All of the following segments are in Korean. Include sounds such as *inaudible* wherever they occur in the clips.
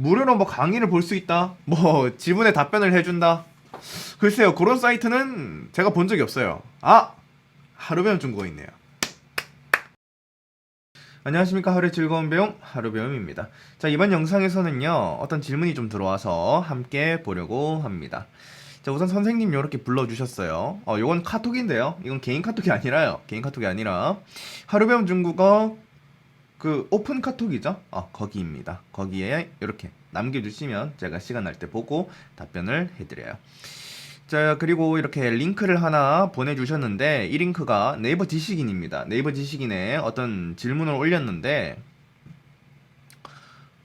무료로 뭐 강의를 볼 수 있다. 뭐 지문에 답변을 해준다. 글쎄요 그런 사이트는 제가 본 적이 없어요. 아 하루 배움 중국어 있네요. 안녕하십니까 하루의 즐거운 배움 하루배움입니다. 자 이번 영상에서는요 어떤 질문이 좀 들어와서 함께 보려고 합니다. 자 우선 선생님 이렇게 불러주셨어요. 어 요건 카톡인데요. 이건 개인 카톡이 아니라요. 개인 카톡이 아니라 하루 배움 중국어 그 오픈 카톡이죠? 어, 거기입니다. 거기에 이렇게 남겨주시면 제가 시간 날 때 보고 답변을 해드려요. 자, 그리고 이렇게 링크를 하나 보내주셨는데, 이 링크가 네이버 지식인입니다. 네이버 지식인에 어떤 질문을 올렸는데,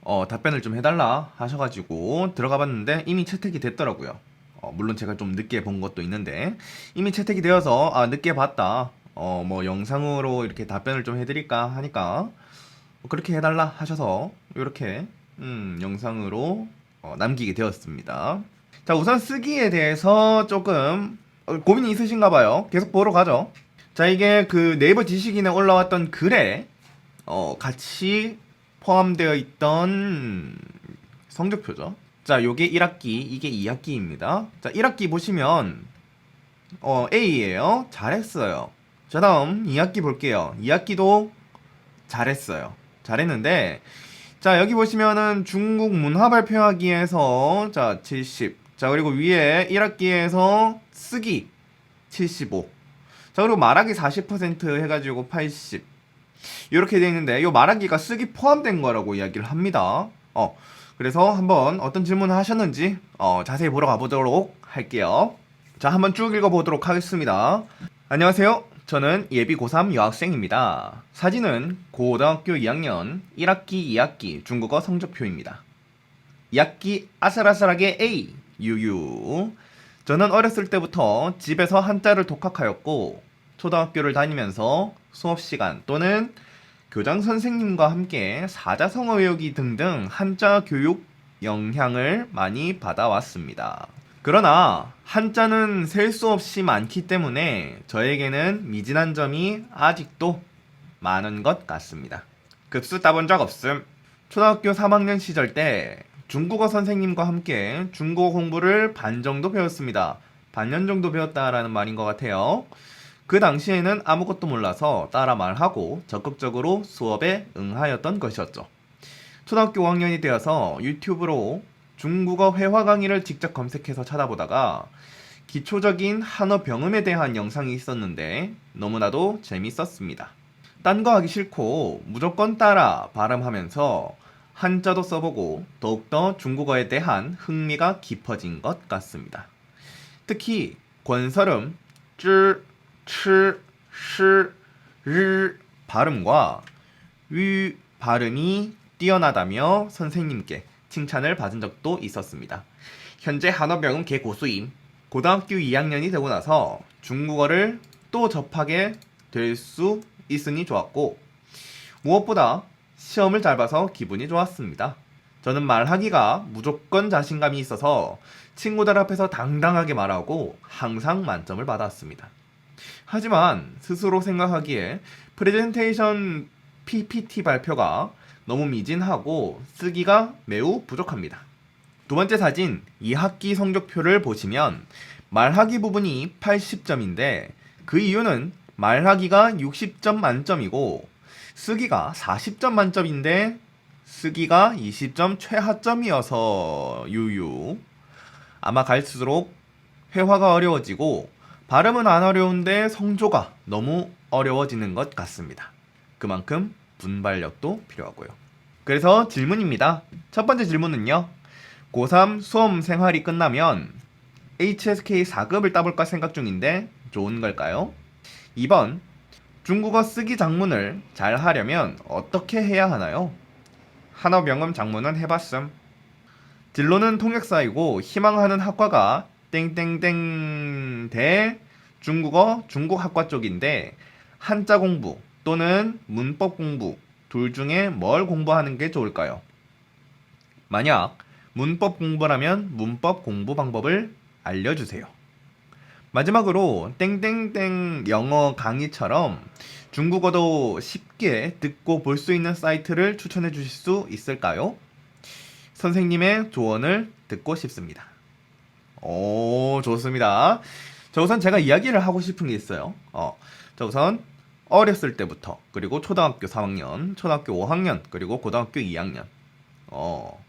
어, 답변을 좀 해달라 하셔가지고 들어가 봤는데 이미 채택이 됐더라고요. 어, 물론 제가 좀 늦게 본 것도 있는데, 이미 채택이 되어서, 아, 늦게 봤다. 어, 뭐, 영상으로 이렇게 답변을 좀 해드릴까 하니까, 그렇게 해달라 하셔서 이렇게 음, 영상으로 어, 남기게 되었습니다. 자 우선 쓰기에 대해서 조금 어, 고민이 있으신가 봐요. 계속 보러 가죠. 자 이게 그 네이버 지식인에 올라왔던 글에 어, 같이 포함되어 있던 성적표죠. 자 요게 1학기 이게 2학기입니다. 자 1학기 보시면 어, A예요. 잘했어요. 자 다음 2학기 볼게요. 2학기도 잘했어요. 잘했는데 자 여기 보시면은 중국 문화 발표하기에서 자 70. 자 그리고 위에 1학기에서 쓰기 75. 자 그리고 말하기 40% 해가지고 80. 이렇게 돼 있는데 이 말하기가 쓰기 포함된 거라고 이야기를 합니다. 어 그래서 한번 어떤 질문을 하셨는지 어, 자세히 보러 가보도록 할게요. 자 한번 쭉 읽어보도록 하겠습니다. 안녕하세요. 저는 예비 고3 여학생입니다. 사진은 고등학교 2학년 1학기 2학기 중국어 성적표입니다. 2학기 아슬아슬하게 A 유유. 저는 어렸을 때부터 집에서 한자를 독학하였고 초등학교를 다니면서 수업 시간 또는 교장 선생님과 함께 사자성어 외우기 등등 한자 교육 영향을 많이 받아왔습니다. 그러나 한자는 셀 수 없이 많기 때문에 저에게는 미진한 점이 아직도 많은 것 같습니다. 급수 따본 적 없음. 초등학교 3학년 시절 때 중국어 선생님과 함께 중국어 공부를 반 정도 배웠습니다. 반년 정도 배웠다라는 말인 것 같아요. 그 당시에는 아무것도 몰라서 따라 말하고 적극적으로 수업에 응하였던 것이었죠. 초등학교 5학년이 되어서 유튜브로 중국어 회화 강의를 직접 검색해서 찾아보다가 기초적인 한어 병음에 대한 영상이 있었는데 너무나도 재밌었습니다. 딴 거 하기 싫고 무조건 따라 발음하면서 한자도 써보고 더욱더 중국어에 대한 흥미가 깊어진 것 같습니다. 특히 권설음, 쯔, 치, 시, 르 발음과 위 발음이 뛰어나다며 선생님께 칭찬을 받은 적도 있었습니다. 현재 한어병은 개고수임. 고등학교 2학년이 되고 나서 중국어를 또 접하게 될 수 있으니 좋았고 무엇보다 시험을 잘 봐서 기분이 좋았습니다. 저는 말하기가 무조건 자신감이 있어서 친구들 앞에서 당당하게 말하고 항상 만점을 받았습니다. 하지만 스스로 생각하기에 프레젠테이션 PPT 발표가 너무 미진하고 쓰기가 매우 부족합니다. 두 번째 사진 2학기 성적표를 보시면 말하기 부분이 80점인데 그 이유는 말하기가 60점 만점이고 쓰기가 40점 만점인데 쓰기가 20점 최하점이어서 유유 아마 갈수록 회화가 어려워지고 발음은 안 어려운데 성조가 너무 어려워지는 것 같습니다. 그만큼 분발력도 필요하고요. 그래서 질문입니다. 첫 번째 질문은요. 고3 수험 생활이 끝나면 HSK 4급을 따볼까 생각 중인데 좋은 걸까요? 2번 중국어 쓰기 장문을 잘 하려면 어떻게 해야 하나요? 한어 명음 장문은 해봤음. 진로는 통역사이고 희망하는 학과가 땡땡땡 대 중국어 중국학과 쪽인데 한자 공부 또는 문법 공부 둘 중에 뭘 공부하는 게 좋을까요? 만약 문법 공부라면 문법 공부 방법을 알려주세요. 마지막으로 땡땡땡 영어 강의처럼 중국어도 쉽게 듣고 볼 수 있는 사이트를 추천해 주실 수 있을까요? 선생님의 조언을 듣고 싶습니다. 오, 좋습니다. 자, 우선 제가 이야기를 하고 싶은 게 있어요. 어, 자, 우선 어렸을 때부터 그리고 초등학교 3학년, 초등학교 5학년, 그리고 고등학교 2학년. 어,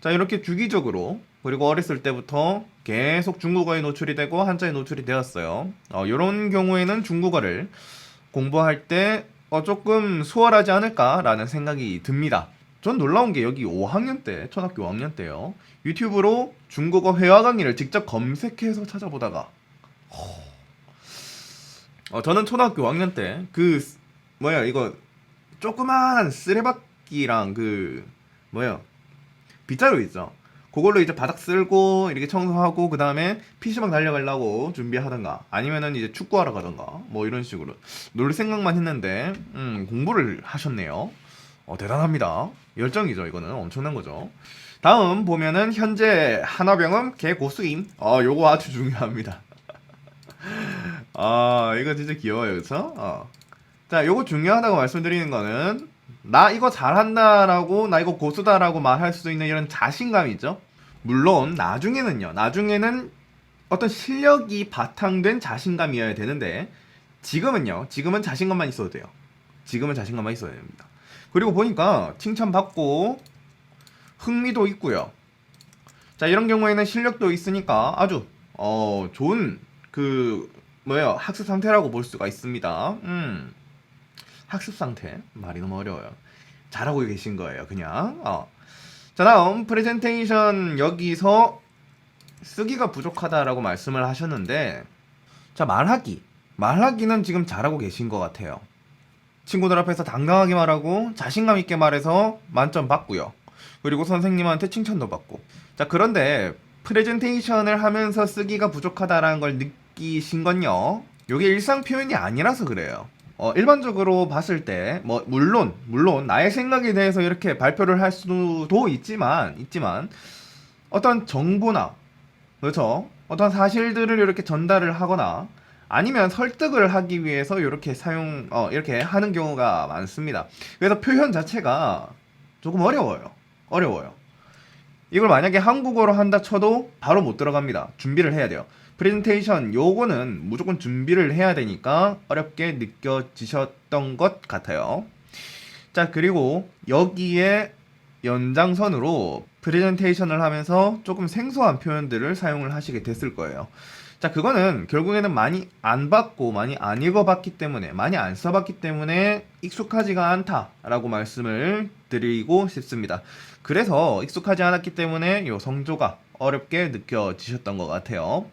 자, 이렇게 주기적으로 그리고 어렸을 때부터 계속 중국어에 노출이 되고 한자에 노출이 되었어요. 어, 이런 경우에는 중국어를 공부할 때 어, 조금 수월하지 않을까라는 생각이 듭니다. 전 놀라운 게 여기 5학년 때, 초등학교 5학년 때요. 유튜브로 중국어 회화 강의를 직접 검색해서 찾아보다가 어, 저는 초등학교 5학년 때 그 뭐야 이거 조그만 쓰레받기랑 그 뭐야 빗자루 있죠. 그걸로 이제 바닥 쓸고 이렇게 청소하고 그 다음에 PC방 달려가려고 준비하던가 아니면은 이제 축구하러 가던가 뭐 이런 식으로 놀 생각만 했는데 음, 공부를 하셨네요. 어, 대단합니다. 열정이죠 이거는 엄청난 거죠. 다음 보면은 현재 한화병음 개고수임. 어 요거 아주 중요합니다. 아 이거 진짜 귀여워요 그쵸? 어. 자 요거 중요하다고 말씀드리는 거는 나 이거 잘한다라고 나 이거 고수다라고 말할 수 있는 이런 자신감이 있죠. 물론 나중에는요. 나중에는 어떤 실력이 바탕된 자신감이어야 되는데 지금은요. 지금은 자신감만 있어도 돼요. 지금은 자신감만 있어야 됩니다. 그리고 보니까 칭찬받고 흥미도 있고요. 자 이런 경우에는 실력도 있으니까 아주 어 좋은 그 뭐예요 학습 상태라고 볼 수가 있습니다. 음 학습 상태 말이 너무 어려워요. 잘하고 계신 거예요, 그냥. 어. 자 다음 프레젠테이션 여기서 쓰기가 부족하다라고 말씀을 하셨는데 자 말하기 말하기는 지금 잘하고 계신 것 같아요. 친구들 앞에서 당당하게 말하고 자신감 있게 말해서 만점 받고요. 그리고 선생님한테 칭찬도 받고. 자, 그런데 프레젠테이션을 하면서 쓰기가 부족하다라는 걸 느 끼신 건요. 이게 일상 표현이 아니라서 그래요. 어, 일반적으로 봤을 때, 뭐, 물론, 물론, 나의 생각에 대해서 이렇게 발표를 할 수도 있지만, 있지만, 어떤 정보나, 그렇죠? 어떤 사실들을 이렇게 전달을 하거나, 아니면 설득을 하기 위해서 이렇게 사용, 어, 이렇게 하는 경우가 많습니다. 그래서 표현 자체가 조금 어려워요. 어려워요. 이걸 만약에 한국어로 한다 쳐도 바로 못 들어갑니다. 준비를 해야 돼요. 프레젠테이션 요거는 무조건 준비를 해야 되니까 어렵게 느껴지셨던 것 같아요. 자, 그리고 여기에 연장선으로 프레젠테이션을 하면서 조금 생소한 표현들을 사용을 하시게 됐을 거예요. 자, 그거는 결국에는 많이 안 봤고 많이 안 읽어봤기 때문에 많이 안 써봤기 때문에 익숙하지가 않다라고 말씀을 드리고 싶습니다. 그래서 익숙하지 않았기 때문에 요 성조가 어렵게 느껴지셨던 것 같아요.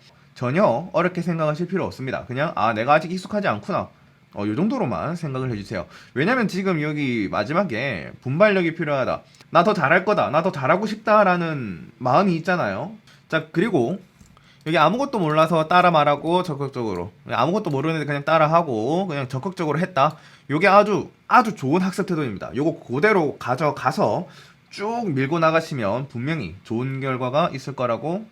전혀 어렵게 생각하실 필요 없습니다. 그냥 아 내가 아직 익숙하지 않구나. 어, 요 정도로만 생각을 해주세요. 왜냐면 지금 여기 마지막에 분발력이 필요하다. 나 더 잘할 거다. 나 더 잘하고 싶다라는 마음이 있잖아요. 자, 그리고 여기 아무것도 몰라서 따라 말하고 적극적으로 아무것도 모르는데 그냥 따라하고 그냥 적극적으로 했다. 요게 아주 아주 좋은 학습 태도입니다. 요거 그대로 가져가서 쭉 밀고 나가시면 분명히 좋은 결과가 있을 거라고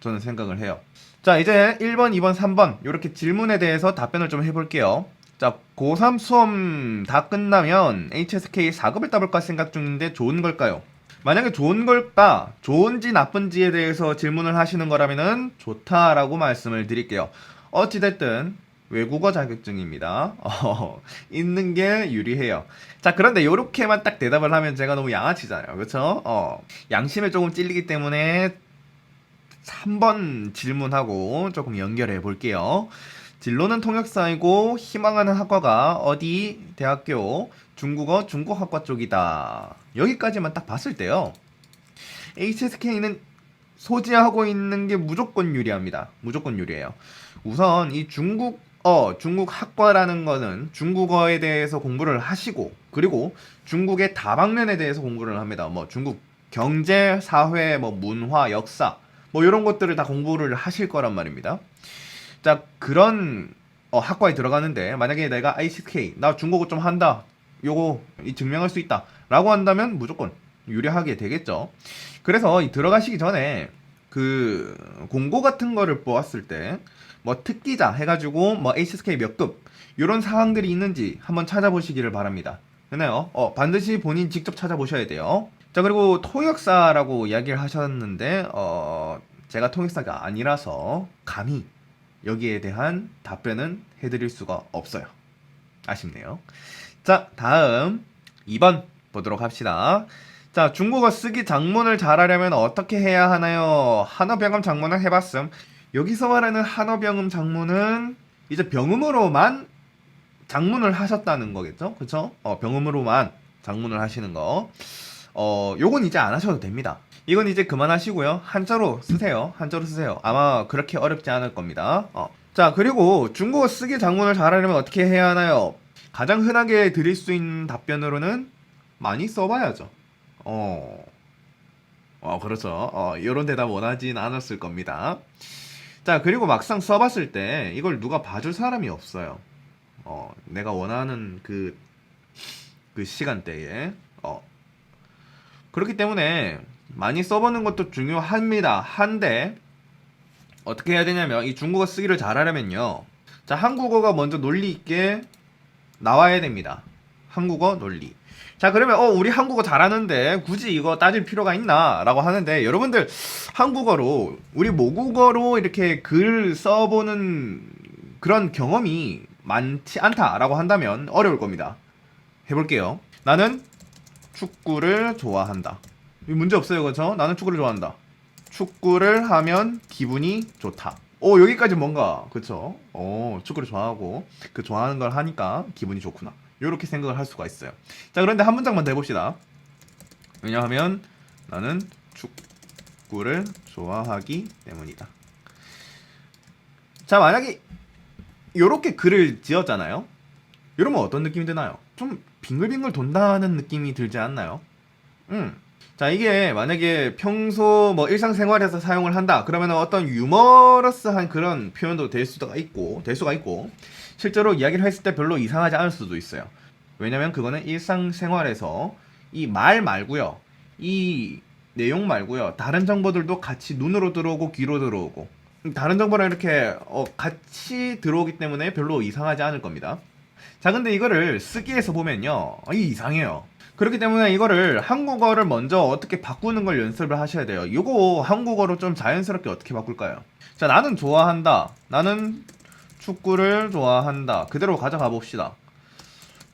저는 생각을 해요. 자, 이제 1번, 2번, 3번 이렇게 질문에 대해서 답변을 좀 해볼게요. 자, 고3 수험 다 끝나면 HSK 4급을 따볼까 생각 중인데 좋은 걸까요? 만약에 좋은 걸까, 좋은지 나쁜지에 대해서 질문을 하시는 거라면은 좋다라고 말씀을 드릴게요. 어찌됐든 외국어 자격증입니다. *laughs* 어, 있는 게 유리해요. 자, 그런데 이렇게만 딱 대답을 하면 제가 너무 양아치잖아요. 그렇죠? 어, 양심에 조금 찔리기 때문에 3번 질문하고 조금 연결해 볼게요. 진로는 통역사이고 희망하는 학과가 어디 대학교 중국어 중국학과 쪽이다. 여기까지만 딱 봤을 때요. HSK는 소지하고 있는 게 무조건 유리합니다. 무조건 유리해요. 우선 이 중국어, 중국 학과라는 거는 중국어에 대해서 공부를 하시고 그리고 중국의 다방면에 대해서 공부를 합니다. 뭐 중국 경제, 사회, 뭐 문화, 역사 뭐 이런 것들을 다 공부를 하실 거란 말입니다. 자 그런 어, 학과에 들어가는데 만약에 내가 ICK 나 중국어 좀 한다 요거 이 증명할 수 있다 라고 한다면 무조건 유리하게 되겠죠 그래서 이 들어가시기 전에 그 공고 같은 거를 보았을 때 뭐 특기자 해가지고 뭐 HSK 몇급 이런 사항들이 있는지 한번 찾아보시기를 바랍니다. 되나요? 어, 반드시 본인 직접 찾아보셔야 돼요. 자 그리고 통역사라고 이야기를 하셨는데 어 제가 통역사가 아니라서 감히 여기에 대한 답변은 해드릴 수가 없어요. 아쉽네요. 자 다음 2번 보도록 합시다. 자 중국어 쓰기 장문을 잘하려면 어떻게 해야 하나요? 한어병음 장문을 해봤음. 여기서 말하는 한어병음 장문은 이제 병음으로만 장문을 하셨다는 거겠죠? 그쵸? 어, 병음으로만 장문을 하시는 거. 어, 요건 이제 안 하셔도 됩니다. 이건 이제 그만하시고요. 한자로 쓰세요. 한자로 쓰세요. 아마 그렇게 어렵지 않을 겁니다. 어. 자, 그리고 중국어 쓰기 장문을 잘하려면 어떻게 해야 하나요? 가장 흔하게 드릴 수 있는 답변으로는 많이 써봐야죠. 어. 어, 그렇죠. 어, 이런 대답 원하진 않았을 겁니다. 자, 그리고 막상 써봤을 때 이걸 누가 봐줄 사람이 없어요. 어, 내가 원하는 그, 그 시간대에. 어. 그렇기 때문에 많이 써보는 것도 중요합니다. 한데, 어떻게 해야 되냐면, 이 중국어 쓰기를 잘하려면요. 자, 한국어가 먼저 논리 있게 나와야 됩니다. 한국어 논리. 자, 그러면, 어, 우리 한국어 잘하는데 굳이 이거 따질 필요가 있나? 라고 하는데, 여러분들, 한국어로, 우리 모국어로 이렇게 글 써보는 그런 경험이 많지 않다라고 한다면 어려울 겁니다. 해볼게요. 나는 축구를 좋아한다. 이 문제 없어요, 그렇죠? 나는 축구를 좋아한다. 축구를 하면 기분이 좋다. 오 여기까지 뭔가 그쵸? 오 축구를 좋아하고 그 좋아하는 걸 하니까 기분이 좋구나. 이렇게 생각을 할 수가 있어요. 자 그런데 한 문장만 더 해봅시다. 왜냐하면 나는 축구를 좋아하기 때문이다. 자 만약에 이렇게 글을 지었잖아요. 이러면 어떤 느낌이 드나요? 좀 빙글빙글 돈다는 느낌이 들지 않나요? 음. 자, 이게 만약에 평소 뭐 일상생활에서 사용을 한다. 그러면 어떤 유머러스한 그런 표현도 될 수가 있고, 될 수가 있고, 실제로 이야기를 했을 때 별로 이상하지 않을 수도 있어요. 왜냐면 그거는 일상생활에서 이 말 말고요. 이 내용 말고요. 다른 정보들도 같이 눈으로 들어오고 귀로 들어오고 다른 정보랑 이렇게 어, 같이 들어오기 때문에 별로 이상하지 않을 겁니다. 자, 근데 이거를 쓰기에서 보면요. 어, 이 이상해요. 그렇기 때문에 이거를 한국어를 먼저 어떻게 바꾸는 걸 연습을 하셔야 돼요. 이거 한국어로 좀 자연스럽게 어떻게 바꿀까요? 자, 나는 좋아한다. 나는 축구를 좋아한다. 그대로 가져가 봅시다.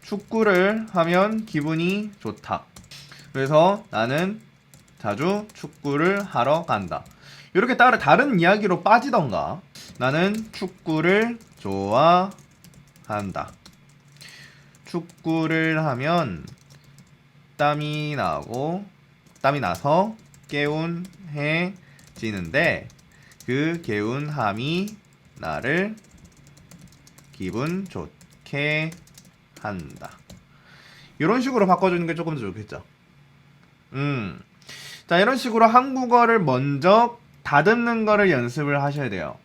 축구를 하면 기분이 좋다. 그래서 나는 자주 축구를 하러 간다. 이렇게 따로 다른 이야기로 빠지던가 나는 축구를 좋아한다. 축구를 하면 땀이 나고 땀이 나서 개운해지는데 그 개운함이 나를 기분 좋게 한다. 이런 식으로 바꿔주는 게 조금 더 좋겠죠. 음. 자, 이런 식으로 한국어를 먼저 다듬는 거를 연습을 하셔야 돼요.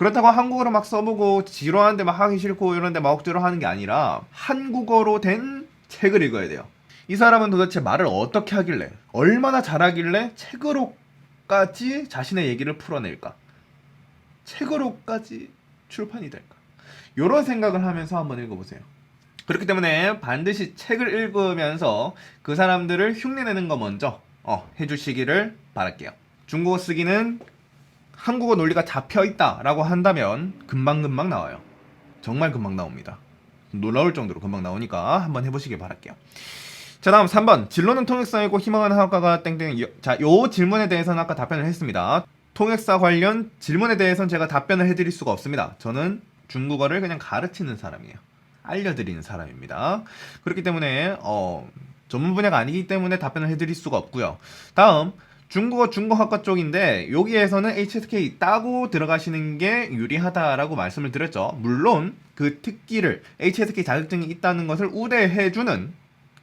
그렇다고 한국어로 막 써보고 지루한데 막 하기 싫고 이런데 막 억지로 하는 게 아니라 한국어로 된 책을 읽어야 돼요. 이 사람은 도대체 말을 어떻게 하길래, 얼마나 잘하길래 책으로까지 자신의 얘기를 풀어낼까? 책으로까지 출판이 될까? 이런 생각을 하면서 한번 읽어보세요. 그렇기 때문에 반드시 책을 읽으면서 그 사람들을 흉내내는 거 먼저 어, 해주시기를 바랄게요. 중국어 쓰기는 한국어 논리가 잡혀 있다라고 한다면 금방금방 나와요. 정말 금방 나옵니다. 놀라울 정도로 금방 나오니까 한번 해보시길 바랄게요. 자 다음 3번 진로는 통역사이고 희망하는 학과가 땡땡 자요 질문에 대해서는 아까 답변을 했습니다. 통역사 관련 질문에 대해서는 제가 답변을 해드릴 수가 없습니다. 저는 중국어를 그냥 가르치는 사람이에요. 알려드리는 사람입니다. 그렇기 때문에 어, 전문 분야가 아니기 때문에 답변을 해드릴 수가 없고요. 다음 중국어 중국학과 쪽인데 여기에서는 HSK 따고 들어가시는 게 유리하다라고 말씀을 드렸죠. 물론 그 특기를 HSK 자격증이 있다는 것을 우대해주는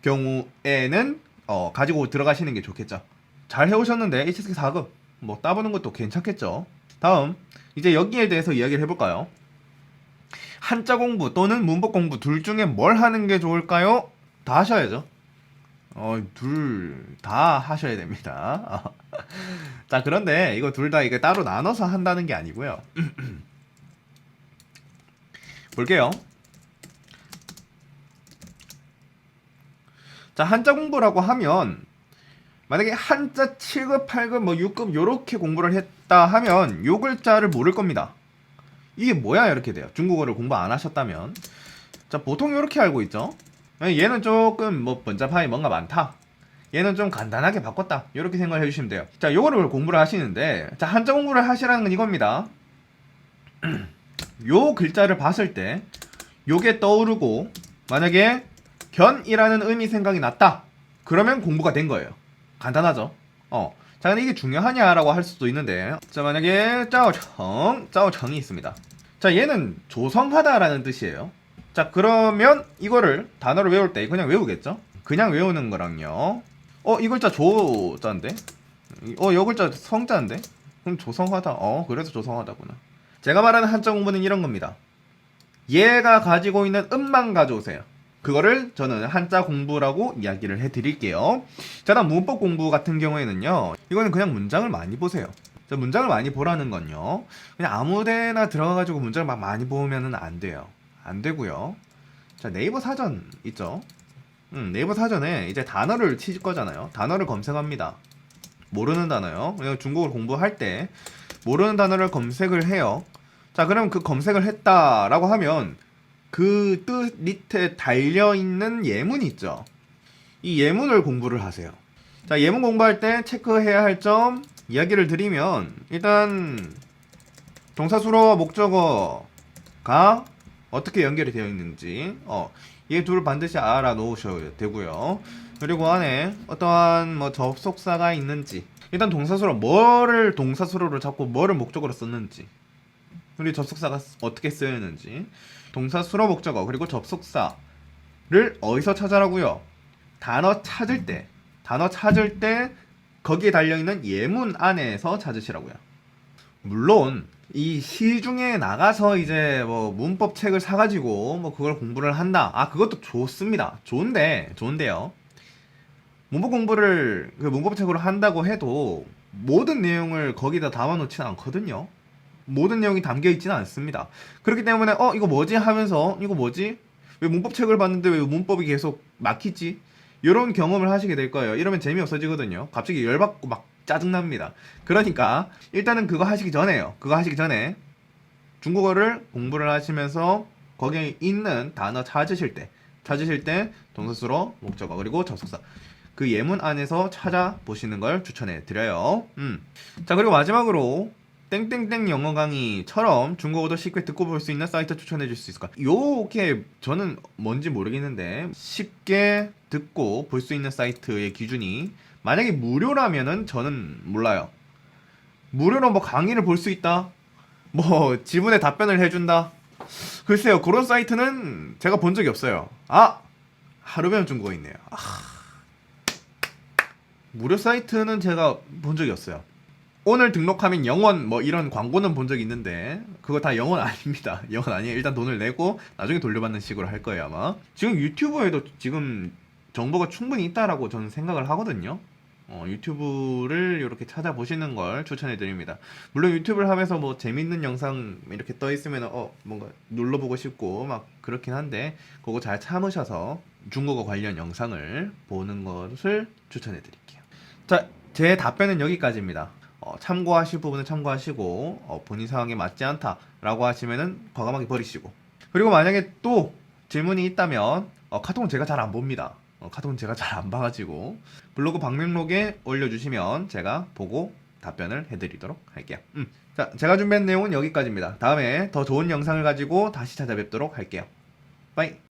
경우에는 어, 가지고 들어가시는 게 좋겠죠. 잘 해오셨는데 HSK 4급 뭐 따보는 것도 괜찮겠죠. 다음 이제 여기에 대해서 이야기를 해볼까요? 한자 공부 또는 문법 공부 둘 중에 뭘 하는 게 좋을까요? 다 하셔야죠. 어, 둘 다 하셔야 됩니다. *laughs* 자, 그런데 이거 둘 다 이게 따로 나눠서 한다는 게 아니고요. *clears throat* 볼게요. 자, 한자 공부라고 하면 만약에 한자 7급, 8급, 뭐 6급 요렇게 공부를 했다 하면 요 글자를 모를 겁니다. 이게 뭐야 이렇게 돼요. 중국어를 공부 안 하셨다면 자 보통 이렇게 알고 있죠. 얘는 조금 뭐 번잡하게 뭔가 많다. 얘는 좀 간단하게 바꿨다. 이렇게 생각을 해주시면 돼요. 자 요거를 공부를 하시는데 자 한자 공부를 하시라는 건 이겁니다. *clears throat* 요 글자를 봤을 때 요게 떠오르고 만약에 견이라는 의미 생각이 났다. 그러면 공부가 된 거예요. 간단하죠? 어. 자, 근데 이게 중요하냐라고 할 수도 있는데, 자, 만약에 짜오청, 짜오청이 있습니다. 자, 얘는 조성하다라는 뜻이에요. 자, 그러면 이거를 단어를 외울 때 그냥 외우겠죠? 그냥 외우는 거랑요. 어, 이 글자 조자인데? 어, 이 글자 성자인데? 그럼 조성하다. 어, 그래서 조성하다구나. 제가 말하는 한자 공부는 이런 겁니다. 얘가 가지고 있는 음만 가져오세요. 그거를 저는 한자 공부라고 이야기를 해드릴게요. 자, 다음 문법 공부 같은 경우에는요. 이거는 그냥 문장을 많이 보세요. 자, 문장을 많이 보라는 건요. 그냥 아무데나 들어가가지고 문장을 막 많이 보면은 안 돼요. 안 되고요. 자, 네이버 사전 있죠? 음, 네이버 사전에 이제 단어를 치실 거잖아요. 단어를 검색합니다. 모르는 단어요. 그냥 중국어를 공부할 때 모르는 단어를 검색을 해요. 자, 그럼 그 검색을 했다라고 하면 그 뜻 밑에 달려 있는 예문이 있죠. 이 예문을 공부를 하세요. 자, 예문 공부할 때 체크해야 할 점 이야기를 드리면 일단 동사수로와 목적어가 어떻게 연결이 되어 있는지 어, 이 둘을 반드시 알아놓으셔야 되고요. 그리고 안에 어떠한 뭐 접속사가 있는지 일단 동사수로 뭐를 동사수로를 잡고 뭐를 목적으로 썼는지 그리고 접속사가 어떻게 쓰였는지 동사 수로 목적어 그리고 접속사를 어디서 찾아라고요? 단어 찾을 때 단어 찾을 때 거기에 달려있는 예문 안에서 찾으시라고요. 물론 이 시중에 나가서 이제 뭐 문법 책을 사가지고 뭐 그걸 공부를 한다. 아 그것도 좋습니다. 좋은데 좋은데요. 문법 공부를 그 문법 책으로 한다고 해도 모든 내용을 거기다 담아놓지는 않거든요. 모든 내용이 담겨 있지는 않습니다. 그렇기 때문에 어 이거 뭐지 하면서 이거 뭐지 왜 문법 책을 봤는데 왜 문법이 계속 막히지 이런 경험을 하시게 될 거예요. 이러면 재미 없어지거든요. 갑자기 열받고 막 짜증납니다. 그러니까 일단은 그거 하시기 전에요. 그거 하시기 전에 중국어를 공부를 하시면서 거기에 있는 단어 찾으실 때 찾으실 때 동사수로 목적어 그리고 접속사 그 예문 안에서 찾아보시는 걸 추천해 드려요. 음. 자 그리고 마지막으로 땡땡땡 영어 강의처럼 중국어도 쉽게 듣고 볼 수 있는 사이트 추천해 줄 수 있을까? 요게 저는 뭔지 모르겠는데 쉽게 듣고 볼 수 있는 사이트의 기준이 만약에 무료라면은 저는 몰라요. 무료로 뭐 강의를 볼 수 있다. 뭐 지문에 답변을 해준다. 글쎄요 그런 사이트는 제가 본 적이 없어요. 아 하루 배운 중국어 있네요. 아, 무료 사이트는 제가 본 적이 없어요. 오늘 등록하면 영원 뭐 이런 광고는 본 적이 있는데 그거 다 영원 아닙니다. *laughs* 영원 아니에요. 일단 돈을 내고 나중에 돌려받는 식으로 할 거예요 아마. 지금 유튜브에도 지금 정보가 충분히 있다라고 저는 생각을 하거든요. 어, 유튜브를 이렇게 찾아보시는 걸 추천해 드립니다. 물론 유튜브를 하면서 뭐 재밌는 영상 이렇게 떠 있으면 어 뭔가 눌러보고 싶고 막 그렇긴 한데 그거 잘 참으셔서 중국어 관련 영상을 보는 것을 추천해 드릴게요. 자, 제 답변은 여기까지입니다. 어, 참고하실 부분은 참고하시고 어, 본인 상황에 맞지 않다라고 하시면은 과감하게 버리시고 그리고 만약에 또 질문이 있다면 어, 카톡은 제가 잘 안 봅니다. 어, 카톡은 제가 잘 안 봐가지고 블로그 방명록에 올려주시면 제가 보고 답변을 해드리도록 할게요. 음. 자, 제가 준비한 내용은 여기까지입니다. 다음에 더 좋은 영상을 가지고 다시 찾아뵙도록 할게요. 빠이.